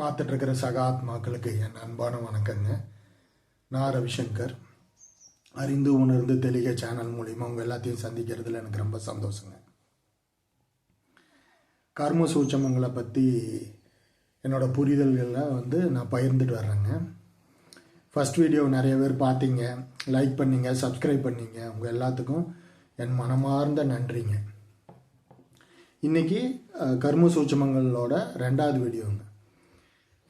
பார்த்துட்ருக்கிற சக ஆத்மாக்களுக்கு என் அன்பான வணக்கங்க. நான் ரவிசங்கர் அறிந்து உணர்ந்து தெளிக சேனல் மூலிமா உங்கள் எல்லாத்தையும் சந்திக்கிறதுல எனக்கு ரொம்ப சந்தோஷங்க. கர்ம சூட்சமங்களை பற்றி என்னோட புரிதல்களை வந்து நான் பகிர்ந்துட்டு வர்றேங்க. ஃபஸ்ட் வீடியோ நிறைய பேர் பார்த்தீங்க லைக் பண்ணிங்க சப்ஸ்கிரைப் பண்ணீங்க. உங்கள் எல்லாத்துக்கும் என் மனமார்ந்த நன்றிங்க. இன்னைக்கு கர்ம சூட்சமங்களோட ரெண்டாவது வீடியோங்க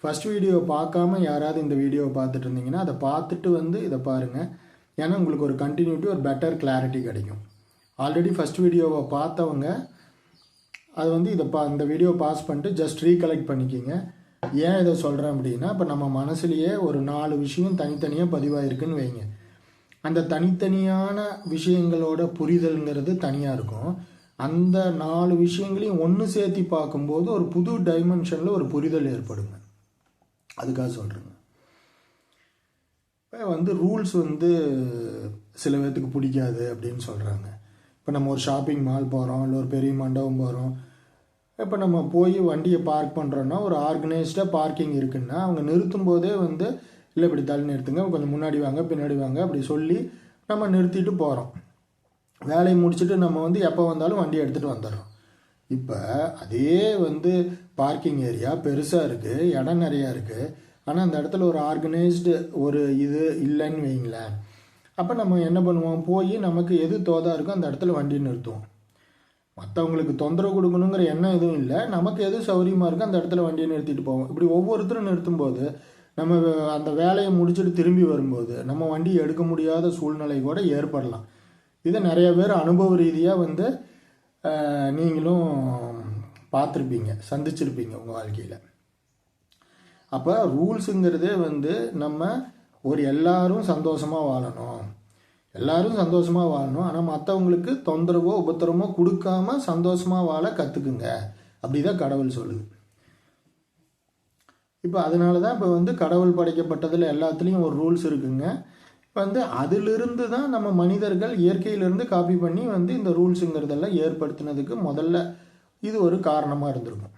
ஃபர்ஸ்ட் வீடியோ பார்க்காம யாராவது இந்த வீடியோவை பார்த்துட்டு இருந்தீங்கன்னா அதை பார்த்துட்டு வந்து இதை பாருங்கள் ஏன்னா உங்களுக்கு ஒரு கண்டினியூட்டி ஒரு பெட்டர் கிளாரிட்டி கிடைக்கும். ஆல்ரெடி ஃபர்ஸ்ட் வீடியோவை பார்த்தவங்க அது வந்து இதை பா இந்த வீடியோ பாஸ் பண்ணிட்டு ஜஸ்ட் ரீகலெக்ட் பண்ணிக்கிங்க. ஏன் இதை சொல்கிறேன் அப்படின்னா இப்போ நம்ம மனசுலேயே ஒரு நாலு விஷயம் தனித்தனியாக பதிவாயிருக்குன்னு வைங்க. அந்த தனித்தனியான விஷயங்களோட புரிதல்ங்கிறது தனியாக இருக்கும். அந்த நாலு விஷயங்களையும் ஒன்று சேர்த்தி பார்க்கும்போது ஒரு புது டைமென்ஷனில் ஒரு புரிதல் ஏற்படுங்க. அதுக்காக சொல்கிறேங்க இப்போ வந்து ரூல்ஸ் வந்து சில பேர்த்துக்கு பிடிக்காது அப்படின்னு சொல்கிறாங்க இப்போ நம்ம ஒரு ஷாப்பிங் மால் போகிறோம் இல்லை ஒரு பெரிய மண்டபம் போகிறோம் இப்போ நம்ம போய் வண்டியை பார்க் பண்ணுறோன்னா ஒரு ஆர்கனைஸ்டாக பார்க்கிங் இருக்குன்னா அவங்க நிறுத்தும் போதே வந்து இல்லை இப்படி தள்ளி நிறுத்துங்க கொஞ்சம் முன்னாடி வாங்க பின்னாடி வாங்க அப்படி சொல்லி நம்ம நிறுத்திட்டு போகிறோம் வேலையை முடிச்சுட்டு நம்ம வந்து எப்போ வந்தாலும் வண்டியை எடுத்துகிட்டு வந்துடுறோம். இப்போ அதே வந்து பார்க்கிங் ஏரியா பெருசாக இருக்குது இடம் நிறையா இருக்குது ஆனால் அந்த இடத்துல ஒரு ஆர்கனைஸ்டு ஒரு இது இல்லைன்னு வைங்களேன். அப்போ நம்ம என்ன பண்ணுவோம்? போய் நமக்கு எது தோதா இருக்கோ அந்த இடத்துல வண்டி நிறுத்துவோம். மற்றவங்களுக்கு தொந்தரவு கொடுக்கணுங்கிற எண்ணம் எதுவும் இல்லை. நமக்கு எது சௌரியமாக இருக்கோ அந்த இடத்துல வண்டியை நிறுத்திட்டு போவோம். இப்படி ஒவ்வொருத்தரும் நிறுத்தும்போது நம்ம அந்த வேலையை முடிச்சுட்டு திரும்பி வரும்போது நம்ம வண்டியை எடுக்க முடியாத சூழ்நிலை கூட ஏற்படலாம். இதை நிறைய பேர் அனுபவ ரீதியாக வந்து நீங்களும் பார்த்துருப்பீங்க சந்திச்சிருப்பீங்க உங்கள் வாழ்க்கையில். அப்போ ரூல்ஸுங்கிறதே வந்து நம்ம ஒரு எல்லாரும் சந்தோஷமாக வாழணும். எல்லாரும் சந்தோஷமாக வாழணும். ஆனால் மற்றவங்களுக்கு தொந்தரவோ உபத்திரமோ கொடுக்காம சந்தோஷமாக வாழ கற்றுக்குங்க அப்படிதான் கடவுள் சொல்லுது. இப்போ அதனால தான் இப்போ வந்து கடவுள் படைக்கப்பட்டதில் எல்லாத்துலேயும் ஒரு ரூல்ஸ் இருக்குங்க. இப்போ வந்து அதிலிருந்து தான் நம்ம மனிதர்கள் இயற்கையிலிருந்து காப்பி பண்ணி வந்து இந்த ரூல்ஸுங்கிறதெல்லாம் ஏற்படுத்தினதுக்கு முதல்ல இது ஒரு காரணமாக இருந்திருக்கும்.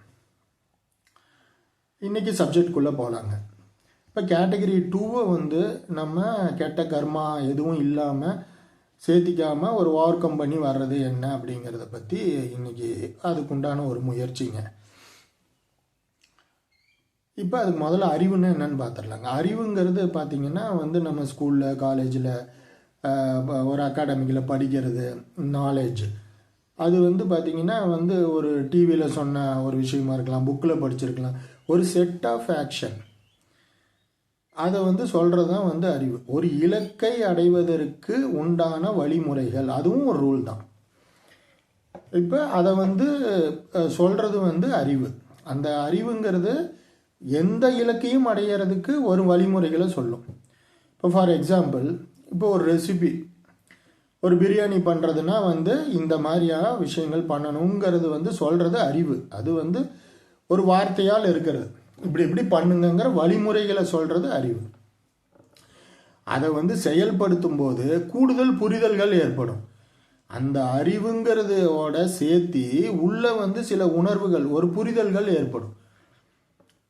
இன்றைக்கி சப்ஜெக்ட்குள்ளே போகலாங்க இப்போ கேட்டகரி டூவை வந்து நம்ம கெட்ட கர்மா எதுவும் இல்லாமல் சேர்த்திக்காமல் ஒரு ஓவர் கம் பண்ணி வர்றது என்ன அப்படிங்கிறத பற்றி இன்னைக்கு அதுக்குண்டான ஒரு முயற்சிங்க. இப்போ அதுக்கு முதல்ல அறிவுன்னா என்னன்னு பார்த்துடலாங்க அறிவுங்கிறது பார்த்திங்கன்னா வந்து நம்ம ஸ்கூலில் காலேஜில் ஒரு அகாடமிக்கில் படிக்கிறது நாலேஜ் அது வந்து பார்த்திங்கன்னா வந்து ஒரு டிவியில் சொன்ன ஒரு விஷயமா இருக்கலாம் புக்கில் படிச்சிருக்கலாம். ஒரு செட் ஆஃப் ஆக்ஷன் அதை வந்து சொல்கிறது தான் வந்து அறிவு. ஒரு இலக்கை அடைவதற்கு உண்டான வழிமுறைகள். அதுவும் ஒரு ரூல் தான். இப்போ அதை வந்து சொல்கிறது வந்து அறிவு. அந்த அறிவுங்கிறது எந்த இலக்கையும் அடையிறதுக்கு ஒரு வழிமுறைகளை சொல்லும். இப்போ ஃபார் எக்ஸாம்பிள் இப்போ ஒரு ரெசிபி ஒரு பிரியாணி பண்ணுறதுனா வந்து இந்த மாதிரியான விஷயங்கள் பண்ணணுங்கிறது வந்து சொல்கிறது அறிவு. அது வந்து ஒரு வார்த்தையால் இருக்கிறது. இப்படி இப்படி பண்ணுங்கங்கிற வழிமுறைகளை சொல்கிறது அறிவு. அதை வந்து செயல்படுத்தும் போது கூடுதல் புரிதல்கள் ஏற்படும். அந்த அறிவுங்கிறதோட சேர்த்து உள்ளே வந்து சில உணர்வுகள் ஒரு புரிதல்கள் ஏற்படும்.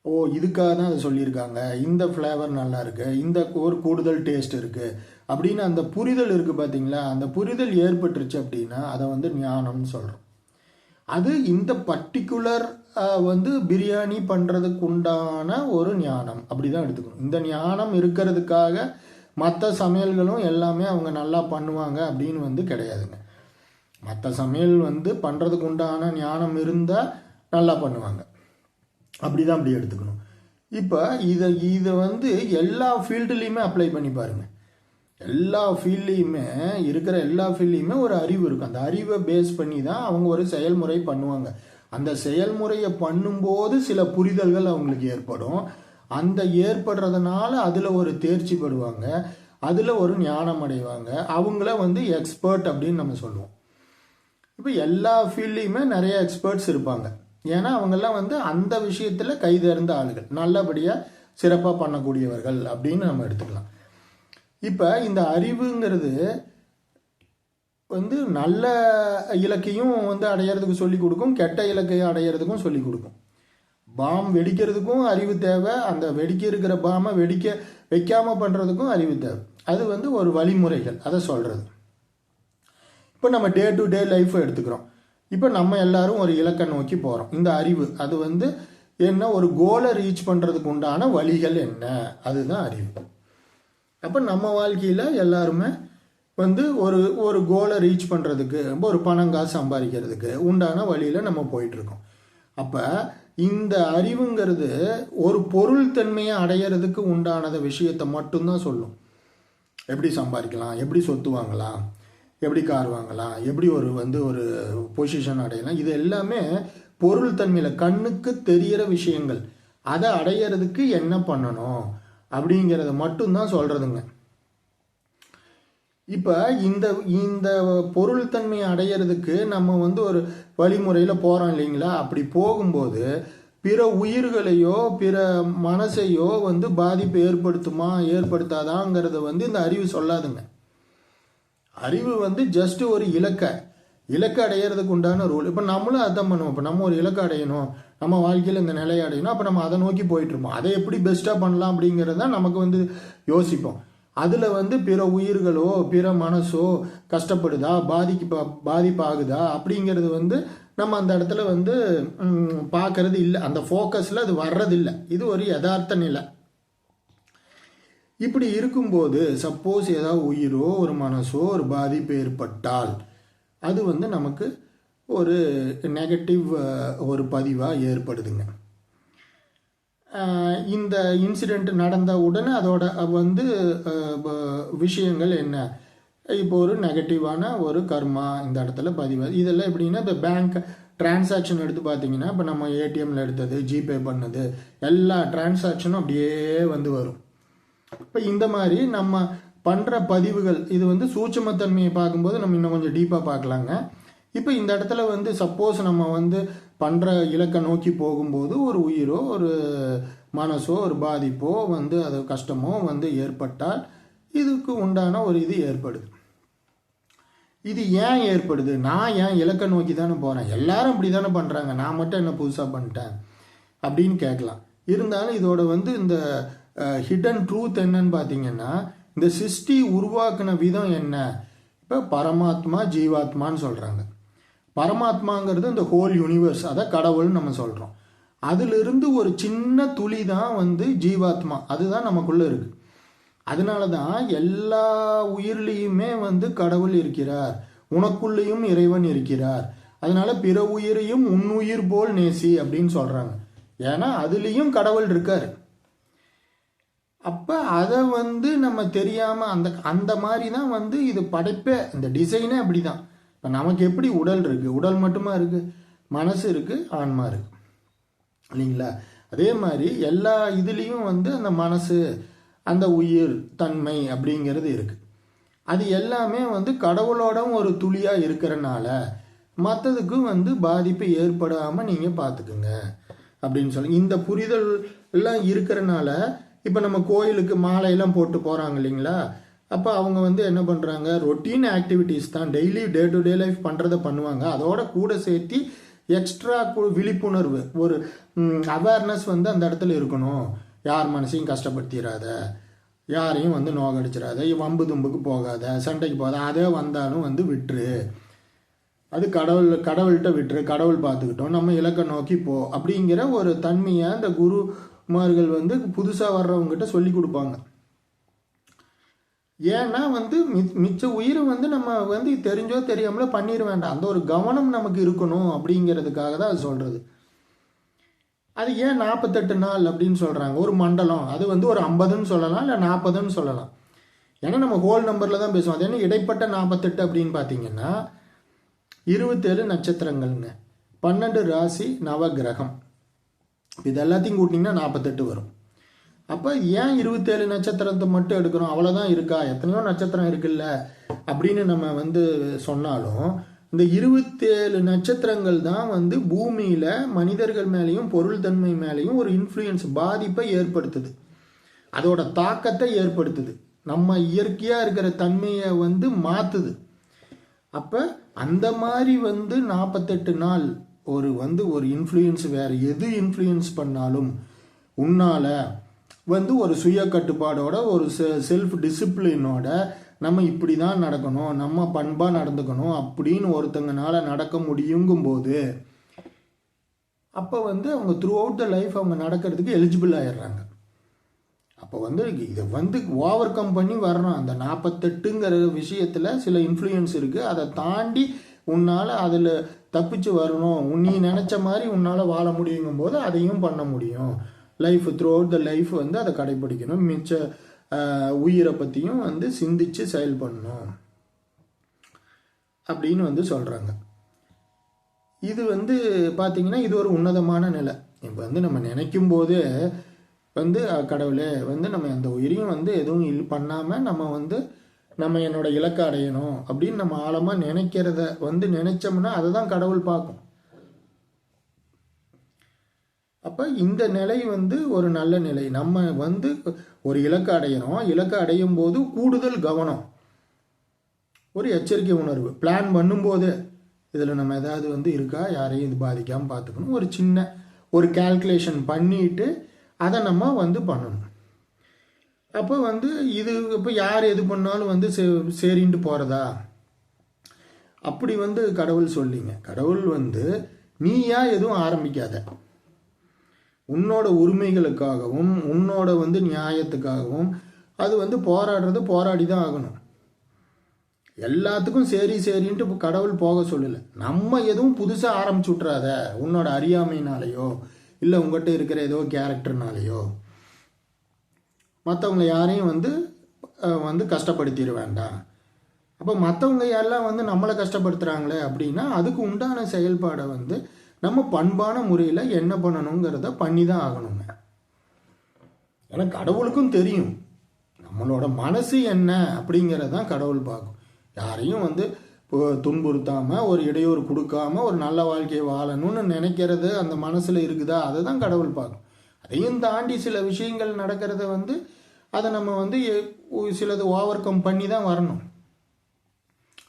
ஓ இதுக்காக தான் அதை சொல்லியிருக்காங்க. இந்த ஃப்ளேவர் நல்லா இருக்குது இந்த ஒரு கூடுதல் டேஸ்ட் இருக்குது அப்படின்னு அந்த புரிதல் இருக்குது பார்த்தீங்களா அந்த புரிதல் ஏற்பட்டுருச்சு அப்படின்னா அதை வந்து ஞானம்னு சொல்கிறோம் அது இந்த பர்டிகுலர் வந்து பிரியாணி பண்ணுறதுக்கு உண்டான ஒரு ஞானம். அப்படி தான் எடுத்துக்கணும். இந்த ஞானம் இருக்கிறதுக்காக மற்ற சமையல்களும் எல்லாமே அவங்க நல்லா பண்ணுவாங்க அப்படின்னு வந்து கிடையாதுங்க. மற்ற சமையல் வந்து பண்ணுறதுக்கு உண்டான ஞானம் இருந்தால் நல்லா பண்ணுவாங்க. அப்படி தான் அப்படி எடுத்துக்கணும். இப்போ இதை இதை வந்து எல்லா ஃபீல்டுலேயுமே அப்ளை பண்ணி பாருங்கள் எல்லா ஃபீல்ட்லேயுமே இருக்கிற எல்லா ஃபீல்ட்லேயுமே ஒரு அறிவு இருக்கும் அந்த அறிவை பேஸ் பண்ணி தான் அவங்க ஒரு செயல்முறை பண்ணுவாங்க. அந்த செயல்முறையை பண்ணும்போது சில புரிதல்கள் அவங்களுக்கு ஏற்படும். அந்த ஏற்படுறதுனால அதில் ஒரு தேர்ச்சி பெறுவாங்க. அதில் ஒரு ஞானம் அடைவாங்க. அவங்கள வந்து எக்ஸ்பர்ட் அப்படின்னு நம்ம சொல்லுவோம். இப்போ எல்லா ஃபீல்ட்லேயுமே நிறைய எக்ஸ்பர்ட்ஸ் இருப்பாங்க. ஏன்னா அவங்கெல்லாம் வந்து அந்த விஷயத்தில் கைதேர்ந்த ஆளுகள். நல்லபடியாக சிறப்பாக பண்ணக்கூடியவர்கள் அப்படின்னு நம்ம எடுத்துக்கலாம். இப்போ இந்த அறிவுங்கிறது வந்து நல்ல இலக்கையும் வந்து அடையிறதுக்கு சொல்லி கொடுக்கும் கெட்ட இலக்கையும் அடையிறதுக்கும் சொல்லி கொடுக்கும். பாம் வெடிக்கிறதுக்கும் அறிவு தேவை அந்த வெடிக்க இருக்கிற பாமை வெடிக்க வைக்காமல் பண்ணுறதுக்கும் அறிவு தேவை. அது வந்து ஒரு வழிமுறைகள் அதை சொல்கிறது இப்போ நம்ம டே டு டே லைஃப்பை எடுத்துக்கிறோம். இப்போ நம்ம எல்லாரும் ஒரு இலக்கை நோக்கி போகிறோம் இந்த அறிவு அது வந்து என்ன ஒரு கோலை ரீச் பண்ணுறதுக்கு உண்டான வழிகள் என்ன? அதுதான் அறிவு. அப்போ நம்ம வாழ்க்கையில் எல்லாருமே வந்து ஒரு ஒரு கோலை ரீச் பண்ணுறதுக்கு ஒரு பணம் காசு சம்பாதிக்கிறதுக்கு உண்டான வழியில் நம்ம போயிட்டுருக்கோம். அப்போ இந்த அறிவுங்கிறது ஒரு பொருள் தன்மையை அடையிறதுக்கு உண்டானத விஷயத்தை மட்டும்தான் சொல்லும். எப்படி சம்பாதிக்கலாம் எப்படி சொத்து வாங்கலாம் எப்படி கார் வாங்கலாம் எப்படி ஒரு வந்து ஒரு பொசிஷன் அடையலாம் இது எல்லாமே பொருள் தன்மையில் கண்ணுக்கு தெரியிற விஷயங்கள். அதை அடையிறதுக்கு என்ன பண்ணணும்? அப்படிங்கிறத மட்டும்தான் சொல்கிறதுங்க இப்போ இந்த இந்த பொருள் தன்மையை அடையிறதுக்கு நம்ம வந்து ஒரு வழிமுறையில் போகிறோம் இல்லைங்களா? அப்படி போகும்போது பிற உயிர்களையோ பிற மனசையோ வந்து பாதிப்பு ஏற்படுத்துமா ஏற்படுத்தாதாங்கிறத வந்து இந்த அறிவு சொல்லாதுங்க. அறிவு வந்து ஜஸ்ட் ஒரு இலக்கை. இலக்கை அடையிறதுக்கு உண்டான ரூல் இப்போ நம்மளும் அதான் பண்ணுவோம். இப்போ நம்ம ஒரு இலக்கை அடையணும். நம்ம வாழ்க்கையில் இந்த நிலையை அடையணும். அப்போ நம்ம அதை நோக்கி போயிட்டுருப்போம் அதை எப்படி பெஸ்ட்டாக பண்ணலாம் அப்படிங்கிறது தான் நமக்கு வந்து யோசிப்போம். அதில் வந்து பிற உயிர்களோ பிற மனசோ கஷ்டப்படுதா பாதிக்கு பாதிப்பாகுதா அப்படிங்கிறது வந்து நம்ம அந்த இடத்துல வந்து பார்க்கறது இல்லை. அந்த ஃபோக்கஸில் அது வர்றதில்லை இது ஒரு யதார்த்த நிலை. இப்படி இருக்கும்போது சப்போஸ் ஏதாவது உயிரோ ஒரு மனசோ ஒரு பாதிப்பு ஏற்பட்டால் அது வந்து நமக்கு ஒரு நெகட்டிவ் ஒரு பதிவாக ஏற்படுதுங்க. இந்த இன்சிடெண்ட் நடந்த உடனே அதோட வந்து விஷயங்கள் என்ன? இப்போ ஒரு நெகட்டிவான ஒரு கர்மா இந்த இடத்துல பதிவு. இதெல்லாம் எப்படின்னா இப்போ பேங்க் டிரான்சாக்ஷன் எடுத்து பார்த்தீங்கன்னா இப்போ நம்ம ஏடிஎம்மில் எடுத்தது ஜிபே பண்ணது எல்லா டிரான்சாக்ஷனும் அப்படியே வந்து வரும். இப்போ இந்த மாதிரி நம்ம பண்ணுற பதிவுகள் இது வந்து சூட்சுமத்தன்மையை பார்க்கும்போது நம்ம இன்னும் கொஞ்சம் டீப்பாக பார்க்கலாங்க. இப்போ இந்த இடத்துல வந்து சப்போஸ் நம்ம வந்து பண்ணுற இலக்கை நோக்கி போகும்போது ஒரு உயிரோ ஒரு மனசோ ஒரு பாதிப்போ வந்து அது கஷ்டமோ வந்து ஏற்பட்டால் இதுக்கு உண்டான ஒரு இது ஏற்படுது. இது ஏன் ஏற்படுது? நான் ஏன் இலக்கை நோக்கி தானே போகிறேன் எல்லாரும் இப்படி தானே பண்ணுறாங்க நான் மட்டும் என்ன புதுசாக பண்ணிட்டேன்? அப்படின்னு கேட்கலாம். இருந்தாலும் இதோட வந்து இந்த ஹிடன் ட்ரூத் என்னன்னு பார்த்தீங்கன்னா இந்த சிருஷ்டி உருவாக்குன விதம் என்ன? இப்போ பரமாத்மா ஜீவாத்மான்னு சொல்கிறாங்க பரமாத்மாங்கிறது இந்த ஹோல் யூனிவர்ஸ் அதை கடவுள்னு நம்ம சொல்கிறோம் அதிலிருந்து ஒரு சின்ன துளி தான் வந்து ஜீவாத்மா. அதுதான் நமக்குள்ளே இருக்குது அதனால தான் எல்லா உயிர்லேயுமே வந்து கடவுள் இருக்கிறார். உனக்குள்ளேயும் இறைவன் இருக்கிறார். அதனால பிற உயிரையும் உன்னுயிர் போல் நேசி அப்படின்னு சொல்கிறாங்க ஏன்னா அதுலேயும் கடவுள் இருக்கார். அப்போ அதை வந்து நம்ம தெரியாமல் அந்த அந்த மாதிரி தான் வந்து இது படைப்பே. இந்த டிசைனே அப்படி தான் இப்போ நமக்கு எப்படி உடல் இருக்குது உடல் மட்டுமா இருக்குது மனசு இருக்குது ஆன்மா இருக்குது இல்லைங்களா? அதே மாதிரி எல்லா இதுலேயும் வந்து அந்த மனசு அந்த உயிர் தன்மை அப்படிங்கிறது இருக்குது அது எல்லாமே வந்து கடவுளோடவும் ஒரு துளியாக இருக்கிறனால மற்றதுக்கும் வந்து பாதிப்பு ஏற்படாமல் நீங்கள் பார்த்துக்குங்க அப்படின்னு சொல்லி இந்த புரிதல் எல்லாம் இருக்கிறனால இப்போ நம்ம கோயிலுக்கு மாலையெல்லாம் போட்டு போகிறாங்க இல்லைங்களா? அப்போ அவங்க வந்து என்ன பண்ணுறாங்க ரொட்டீன் ஆக்டிவிட்டீஸ் தான் daily day to day life பண்ணுறத பண்ணுவாங்க. அதோட கூட சேர்த்து எக்ஸ்ட்ரா விழிப்புணர்வு ஒரு அவேர்னஸ் வந்து அந்த இடத்துல இருக்கணும். யார் மனசையும் கஷ்டப்படுத்திடாத யாரையும் வந்து நோகடிச்சிடாத வம்பு தும்புக்கு போகாத சண்டைக்கு போகாத அதே வந்தாலும் வந்து விட்டுரு. அது கடவுள் கடவுள்கிட்ட விட்டுரு. கடவுள் பார்த்துக்கிட்டோம். நம்ம இலக்கை நோக்கி போ அப்படிங்கிற ஒரு தன்மையை அந்த குருமார்கள் வந்து புதுசாக வர்றவங்ககிட்ட சொல்லி கொடுப்பாங்க. ஏன்னா வந்து மிச்ச உயிரை வந்து நம்ம வந்து தெரிஞ்சோ தெரியாமலோ பண்ணிட வேண்டாம். அந்த ஒரு கவனம் நமக்கு இருக்கணும் அப்படிங்கிறதுக்காக தான் அது சொல்கிறது அது ஏன் நாற்பத்தெட்டு நாள் அப்படின்னு சொல்கிறாங்க ஒரு மண்டலம். அது வந்து ஒரு ஐம்பதுன்னு சொல்லலாம் இல்லை நாற்பதுன்னு சொல்லலாம். ஏன்னா நம்ம ஹோல் நம்பரில் தான் பேசுவோம். அது என்ன இடைப்பட்ட நாற்பத்தெட்டு அப்படின்னு பார்த்தீங்கன்னா இருபத்தேழு நட்சத்திரங்கள்ங்க. பன்னெண்டு ராசி நவகிரகம் இது எல்லாத்தையும் கூட்டிங்கன்னா நாற்பத்தெட்டு வரும். அப்போ ஏன் இருபத்தேழு நட்சத்திரத்தை மட்டும் எடுக்கிறோம்? அவ்வளோதான் இருக்கா? எத்தனையோ நட்சத்திரம் இருக்குல்ல? அப்படின்னு நம்ம வந்து சொன்னாலும் இந்த இருபத்தேழு நட்சத்திரங்கள் தான் வந்து பூமியில் மனிதர்கள் மேலேயும் பொருள் தன்மை மேலேயும் ஒரு இன்ஃப்ளூயன்ஸ் பாதிப்பை ஏற்படுத்துது. அதோட தாக்கத்தை ஏற்படுத்துது. நம்ம இயற்கையாக இருக்கிற தன்மையை வந்து மாற்றுது அப்போ அந்த மாதிரி வந்து நாற்பத்தெட்டு நாள் ஒரு வந்து ஒரு இன்ஃப்ளூயன்ஸ் வேறு எது இன்ஃப்ளூயன்ஸ் பண்ணாலும் உன்னால் வந்து ஒரு சுய கட்டுப்பாடோட ஒரு செல்ஃப் டிசிப்ளினோட நம்ம இப்படி தான் நடக்கணும் நம்ம பண்பாக நடந்துக்கணும் அப்படின்னு ஒருத்தங்கனால நடக்க முடியுங்கும்போது அப்போ வந்து அவங்க த்ரூ அவுட் த லைஃப் அவங்க நடக்கிறதுக்கு எலிஜிபிள் ஆயிடுறாங்க. அப்போ வந்து இதை வந்து ஓவர் கம் பண்ணி வரணும். அந்த நாற்பத்தெட்டுங்கிற விஷயத்தில் சில இன்ஃப்ளூயன்ஸ் இருக்குது அதை தாண்டி உன்னால் அதில் தப்பிச்சு வரணும். நீ நினச்ச மாதிரி உன்னால் வாழ முடியுங்கும் போது அதையும் பண்ண முடியும். Life throughout the life வந்து அதை கடைபிடிக்கணும் மிச்ச உயிரை பற்றியும் வந்து சிந்திச்சு செயல்படணும் அப்படின்னு வந்து சொல்கிறாங்க இது வந்து பார்த்தீங்கன்னா இது ஒரு உன்னதமான நிலை. இப்போ வந்து நம்ம நினைக்கும் போதே வந்து கடவுளே வந்து நம்ம அந்த உயிரையும் வந்து எதுவும் இல் பண்ணாமல் நம்ம வந்து நம்ம என்னோட இலக்கை அடையணும் அப்படின்னு நம்ம ஆழமாக நினைக்கிறத வந்து நினைச்சோம்னா அதை தான் கடவுள் பார்க்கும். அப்போ இந்த நிலை வந்து ஒரு நல்ல நிலை. நம்ம வந்து ஒரு இலக்கு அடையிறோம் இலக்கு அடையும் போது கூடுதல் கவனம். ஒரு எச்சரிக்கை உணர்வு. பிளான் பண்ணும்போது இதில் நம்ம ஏதாவது வந்து இருக்கா? யாரையும் இது பாதிக்காமல் பார்த்துக்கணும். ஒரு சின்ன ஒரு கால்குலேஷன் பண்ணிட்டு அதை நம்ம வந்து பண்ணணும். அப்போ வந்து இது இப்போ யார் எது பண்ணாலும் வந்து சே சரின்ட்டு போகிறதா அப்படி வந்து கடவுள் சொல்லிங்க. கடவுள் வந்து நீயா எதுவும் ஆரம்பிக்காத. உன்னோட உரிமைகளுக்காகவும் உன்னோட வந்து நியாயத்துக்காகவும் அது வந்து போராடுறது போராடி தான் ஆகணும். எல்லாத்துக்கும் சரி சரின்ட்டு இப்போ கடவுள் போக சொல்லலை. நம்ம எதுவும் புதுசாக ஆரம்பிச்சு விட்றாத உன்னோட அறியாமையினாலேயோ இல்லை உங்கள்கிட்ட இருக்கிற ஏதோ கேரக்டர்னாலேயோ. மற்றவங்க யாரையும் வந்து வந்து கஷ்டப்படுத்திட வேண்டாம். அப்போ மற்றவங்க எல்லாம் வந்து நம்மளை கஷ்டப்படுத்துகிறாங்களே அப்படின்னா அதுக்கு உண்டான செயல்பாடை வந்து நம்ம பண்பான முறையில் என்ன பண்ணணுங்கிறத பண்ணி தான் ஆகணுங்க. ஏன்னா கடவுளுக்கும் தெரியும். நம்மளோட மனசு என்ன அப்படிங்கிறதான் கடவுள் பார்க்கும். யாரையும் வந்து இப்போ துன்புறுத்தாமல் ஒரு இடையூறு கொடுக்காம ஒரு நல்ல வாழ்க்கையை வாழணும்னு நினைக்கிறது அந்த மனசில் இருக்குதா? அதை தான் கடவுள் பார்க்கும். அதையும் தாண்டி சில விஷயங்கள் நடக்கிறத வந்து அதை நம்ம வந்து எ- சிலது ஓவர் கம் பண்ணி தான் வரணும்.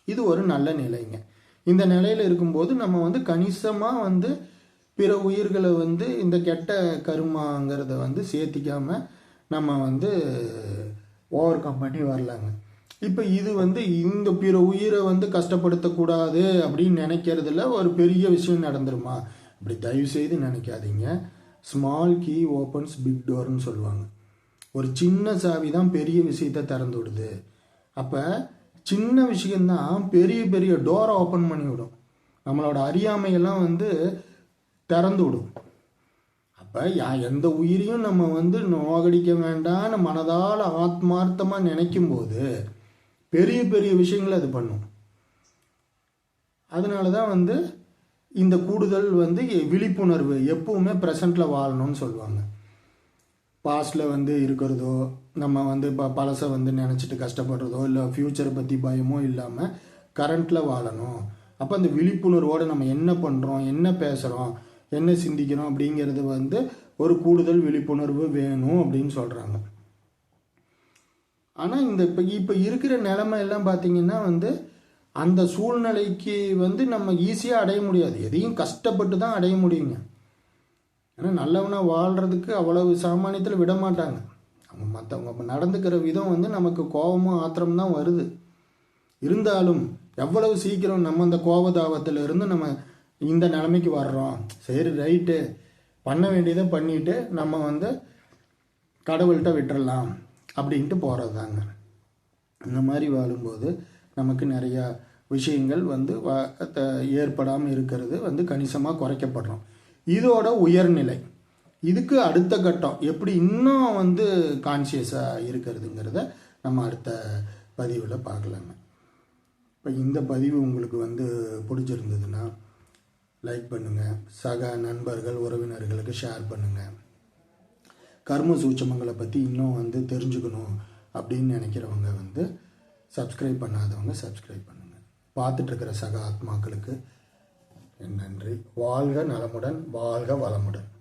இது ஒரு நல்ல நிலைங்க. இந்த நிலையில் இருக்கும்போது நம்ம வந்து கணிசமாக வந்து பிற உயிர்களை வந்து இந்த கெட்ட கருமாங்கிறத வந்து சேர்த்திக்காம நம்ம வந்து ஓவர் கம் பண்ணி வரலாங்க. இப்போ இது வந்து இந்த பிற உயிரை வந்து கஷ்டப்படுத்தக்கூடாது அப்படின்னு நினைக்கிறதுல ஒரு பெரிய விஷயம் நடந்துருமா? அப்படி தயவு செய்து நினைக்காதீங்க ஸ்மால் கீ ஓப்பன்ஸ் பிக் டோர்னு சொல்லுவாங்க. ஒரு சின்ன சாவி தான் பெரிய விஷயத்தை திறந்து விடுது. அப்போ சின்ன விஷயந்தான் பெரிய பெரிய டோரை ஓப்பன் பண்ணி விடும். நம்மளோட அறியாமையெல்லாம் வந்து திறந்து விடும். அப்போ யா எந்த உயிரையும் நம்ம வந்து நோகடிக்க வேண்டாம்னு மனதால் ஆத்மார்த்தமாக நினைக்கும் போது பெரிய பெரிய விஷயங்களை அது பண்ணும். அதனால தான் வந்து இந்த கூடுதல் வந்து விழிப்புணர்வு எப்பவுமே ப்ரெசண்ட்டில் வாழணும்னு சொல்லுவாங்க. பாஸ்டில் வந்து இருக்கிறதோ நம்ம வந்து இப்போ பழசை வந்து நினச்சிட்டு கஷ்டப்படுறதோ இல்லை ஃப்யூச்சரை பற்றி பயமோ இல்லாமல் கரண்ட்டில் வாழணும். அப்போ அந்த விழிப்புணர்வோடு நம்ம என்ன பண்ணுறோம் என்ன பேசுகிறோம் என்ன சிந்திக்கிறோம் அப்படிங்கிறது வந்து ஒரு கூடுதல் விழிப்புணர்வு வேணும் அப்படின்னு சொல்கிறாங்க ஆனால் இந்த இப்போ இப்போ இருக்கிற நிலைமை எல்லாம் பார்த்தீங்கன்னா வந்து அந்த சூழ்நிலைக்கு வந்து நம்ம ஈஸியாக அடைய முடியாது. எதையும் கஷ்டப்பட்டு தான் அடைய முடியுங்க. ஏன்னா நல்லவனாக வாழ்கிறதுக்கு அவ்வளவு சாமானியத்தில் விட மாட்டாங்க. அவங்க மற்றவங்க இப்போ நடந்துக்கிற விதம் வந்து நமக்கு கோபமும் ஆத்திரம் தான் வருது. இருந்தாலும் எவ்வளவு சீக்கிரம் நம்ம அந்த கோபதாபத்தில் இருந்து நம்ம இந்த நிலைமைக்கு வர்றோம்? சரி ரைட்டு. பண்ண வேண்டியதை பண்ணிட்டு நம்ம வந்து கடவுள்கிட்ட விட்டுறலாம் அப்படின்ட்டு போகிறது தாங்க இந்த மாதிரி வாழும்போது நமக்கு நிறையா விஷயங்கள் வந்து ஏற்படாமல் இருக்கிறது வந்து கணிசமாக குறைக்கப்படுறோம். இதோட உயர்நிலை. இதுக்கு அடுத்த கட்டம் எப்படி இன்னும் வந்து கான்சியஸாக இருக்கிறதுங்கிறத நம்ம அடுத்த பதிவில் பார்க்கலாங்க. இப்போ இந்த பதிவு உங்களுக்கு வந்து பிடிச்சிருந்ததுன்னா லைக் பண்ணுங்கள் சக நண்பர்கள் உறவினர்களுக்கு ஷேர் பண்ணுங்கள் கர்ம சூட்சமங்களை பற்றி இன்னும் வந்து தெரிஞ்சுக்கணும் அப்படின்னு நினைக்கிறவங்க வந்து சப்ஸ்கிரைப் பண்ணாதவங்க சப்ஸ்கிரைப் பண்ணுங்கள் பார்த்துட்ருக்கிற சக ஆத்மாக்களுக்கு நன்றி. வாழ்க நலமுடன் வாழ்க வளமுடன்.